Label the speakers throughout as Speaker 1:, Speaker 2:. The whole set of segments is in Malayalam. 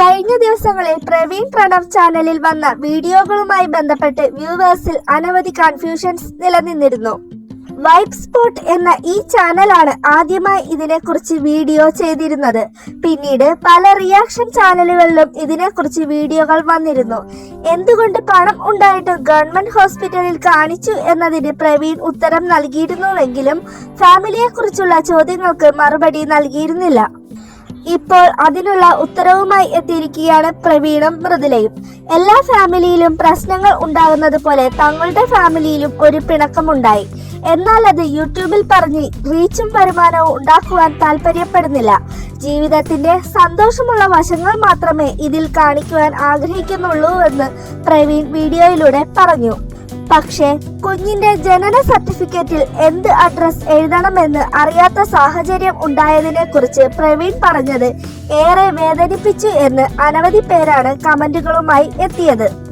Speaker 1: കഴിഞ്ഞ ദിവസങ്ങളിൽ പ്രവീൺ പ്രണവ് ചാനലിൽ വന്ന വീഡിയോകളുമായി ബന്ധപ്പെട്ട് വ്യൂവേഴ്സിൽ അനവധി കൺഫ്യൂഷൻസ് നിലനിന്നിരുന്നു. വൈബ് സ്പോട്ട് എന്ന ഈ ചാനലാണ് ആദ്യമായി ഇതിനെക്കുറിച്ച് വീഡിയോ ചെയ്തിരുന്നത്. പിന്നീട് പല റിയാക്ഷൻ ചാനലുകളിലും ഇതിനെക്കുറിച്ച് വീഡിയോകൾ വന്നിരുന്നു. എന്തുകൊണ്ട് പണം ഉണ്ടായിട്ട് ഗവൺമെന്റ് ഹോസ്പിറ്റലിൽ കാണിച്ചു എന്നതിന് പ്രവീൺ ഉത്തരം നൽകിയിരുന്നുവെങ്കിലും ഫാമിലിയെക്കുറിച്ചുള്ള ചോദ്യങ്ങൾക്ക് മറുപടി നൽകിയിരുന്നില്ല. ഇപ്പോൾ അതിനുള്ള ഉത്തരവുമായി എത്തിയിരിക്കുകയാണ് പ്രവീണും മൃദുലയും. എല്ലാ ഫാമിലിയിലും പ്രശ്നങ്ങൾ ഉണ്ടാകുന്നത് പോലെ തങ്ങളുടെ ഫാമിലിയിലും ഒരു പിണക്കമുണ്ടായി. എന്നാൽ അത് യൂട്യൂബിൽ പറഞ്ഞ് റീച്ചും വരുമാനവും ഉണ്ടാക്കുവാൻ താല്പര്യപ്പെടുന്നില്ല ജീവിതത്തിന്റെ സന്തോഷമുള്ള വശങ്ങൾ മാത്രമേ ഇതിൽ കാണിക്കുവാൻ ആഗ്രഹിക്കുന്നുള്ളൂ എന്ന് പ്രവീൺ വീഡിയോയിലൂടെ പറഞ്ഞു. പക്ഷേ കുഞ്ഞിന്റെ ജനന സർട്ടിഫിക്കറ്റിൽ എന്ത് അഡ്രസ് എഴുതണമെന്ന് അറിയാത്ത സാഹചര്യം ഉണ്ടായതിനെ കുറിച്ച് പ്രവീൺ പറഞ്ഞത് ഏറെ വേദനിപ്പിച്ചു എന്ന് അനവധി പേരാണ് കമന്റുകളുമായി എത്തിയത്.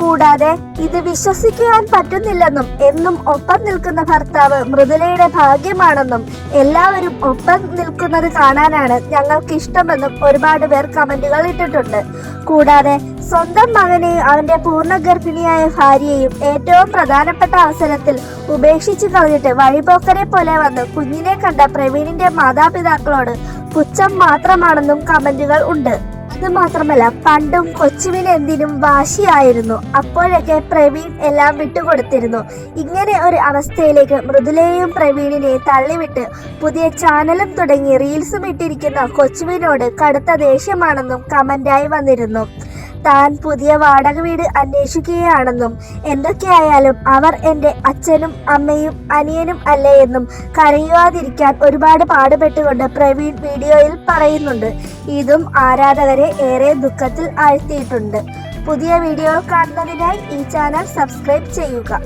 Speaker 1: കൂടാതെ ഇത് വിശ്വസിക്കാൻ പറ്റുന്നില്ലെന്നും എന്നും ഒപ്പം നിൽക്കുന്ന ഭർത്താവ് മൃദുലയുടെ ഭാഗ്യമാണെന്നും എല്ലാവരും ഒപ്പം നിൽക്കുന്നത് കാണാനാണ് ഞങ്ങൾക്ക് ഇഷ്ടമെന്നും ഒരുപാട് പേർ കമന്റുകൾ ഇട്ടിട്ടുണ്ട്. കൂടാതെ സ്വന്തം മകനെയും അവന്റെ പൂർണ ഗർഭിണിയായ ഭാര്യയെയും ഏറ്റവും പ്രധാനപ്പെട്ട അവസരത്തിൽ ഉപേക്ഷിച്ചു കളഞ്ഞിട്ട് വഴിപോക്കരെ പോലെ വന്ന് കുഞ്ഞിനെ കണ്ട പ്രവീണിന്റെ മാതാപിതാക്കളോട് പുച്ഛം മാത്രമാണെന്നും കമന്റുകൾ ഉണ്ട്. അത് മാത്രമല്ല പണ്ടും കൊച്ചുവിന് എന്തിനും വാശിയായിരുന്നു. അപ്പോഴൊക്കെ പ്രവീൺ എല്ലാം വിട്ടുകൊടുത്തിരുന്നു. ഇങ്ങനെ ഒരു അവസ്ഥയിലേക്ക് മൃദുലയെയും പ്രവീണിനെ തള്ളിവിട്ട് പുതിയ ചാനലും തുടങ്ങി റീൽസും ഇട്ടിരിക്കുന്ന കൊച്ചുവിനോട് കടുത്ത ദേഷ്യമാണെന്നും കമന്റായി വന്നിരുന്നു. താൻ പുതിയ വാടക വീട് അന്വേഷിക്കുകയാണെന്നും എന്തൊക്കെയായാലും അവർ എന്റെ അച്ഛനും അമ്മയും അനിയനും അല്ലേ എന്നും കരയുവാതിരിക്കാൻ ഒരുപാട് പാടുപെട്ടുകൊണ്ട് പ്രവീൺ വീഡിയോയിൽ പറയുന്നുണ്ട്. ഇതും ആരാധകരെ ഏറെ ദുഃഖത്തിൽ ആഴ്ത്തിയിട്ടുണ്ട്. പുതിയ വീഡിയോ കാണുന്നതിനായി ഈ ചാനൽ സബ്സ്ക്രൈബ് ചെയ്യുക.